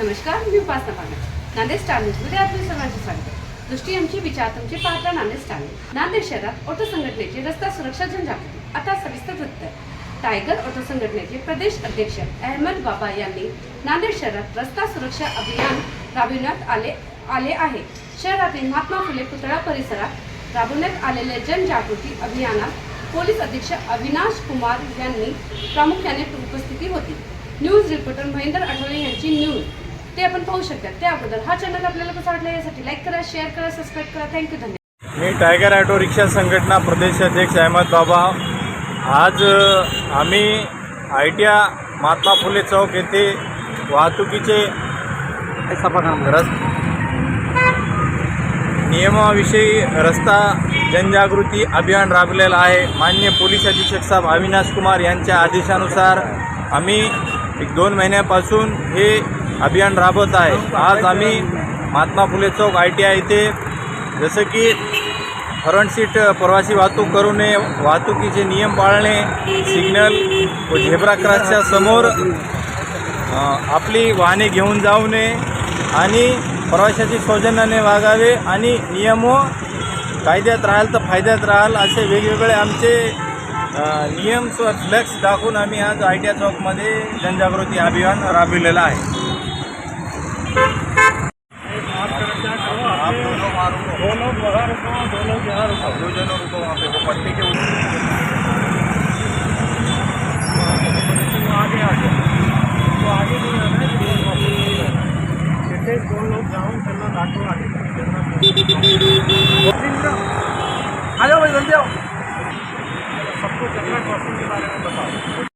Nanded star न्यूजमध्ये आपले सर्वांचे स्वागत. दृष्टी आमची विचार तुमचे पाहता नांदेड स्टार नांदेड शहरात ऑटो संघटनेचे रस्ता सुरक्षा जनजागृती आता सविस्तर वृत्त. टायगर ऑटो संघटनेचे प्रदेश अध्यक्ष अहमद बाबा यांनी नांदेड शहरात रस्ता सुरक्षा अभियान राबविण्यात आले आले आहे. शहरातील महात्मा फुले पुतळा परिसरात राबवण्यात आलेल्या जनजागृती अभियानात पोलीस अधीक्षक अविनाश कुमार यांनी प्रामुख्याने उपस्थिती होती. न्यूज रिपोर्टर महेंद्र आठवले यांची न्यूज. ते आपण पाहू शकतात. त्या अगोदर हा चॅनल आपल्याला कसा वाटला यासाठी लाईक करा शेअर करा सबस्क्राईब करा. थँक्यू धन्यवाद. मी टायगर ऑटो रिक्षा संघटना प्रदेश अध्यक्ष अहमद बाबा. आज आम्ही आय टी महात्मा फुले चौक येथे वाहतुकीचे रस नियमाविषयी रस्ता जनजागृती अभियान राबलेलं आहे. मान्य पोलीस अधीक्षक साहेब अविनाश कुमार यांच्या आदेशानुसार आम्ही एक दोन महिन्यापासून हे अभियान राबवत आहे. आज आम्ही Mahatma Phule Chowk I T I इथे जसं की फ्रंट सीट प्रवासी वाहतूक करू नये वाहतुकीचे नियम पाळणे सिग्नल व झेब्रा क्रॉसच्या समोर आपली वाहने घेऊन जाऊ नये आणि प्रवाशाची सौजन्याने वागावे आणि नियम कायद्यात राहाल तर फायद्यात राहाल असे वेगवेगळे आमचे नियम फ्लेक्स दाखवून आम्ही आज आय टी आय चौकमध्ये जनजागृती अभियान राबविलेलं आहे आप दोनों मारो दो लोग वहाँ रुको दो लोग यहाँ रुको दो जनों रुको वहाँ पे वो पट्टी के आगे आ गया तो आगे नहीं आना है तो दो लोग जाऊँ चलना दाखो आगे आ जाओ भाई जल्दी आओ। सबको चलना क्रॉसिंग के बारे में बताओ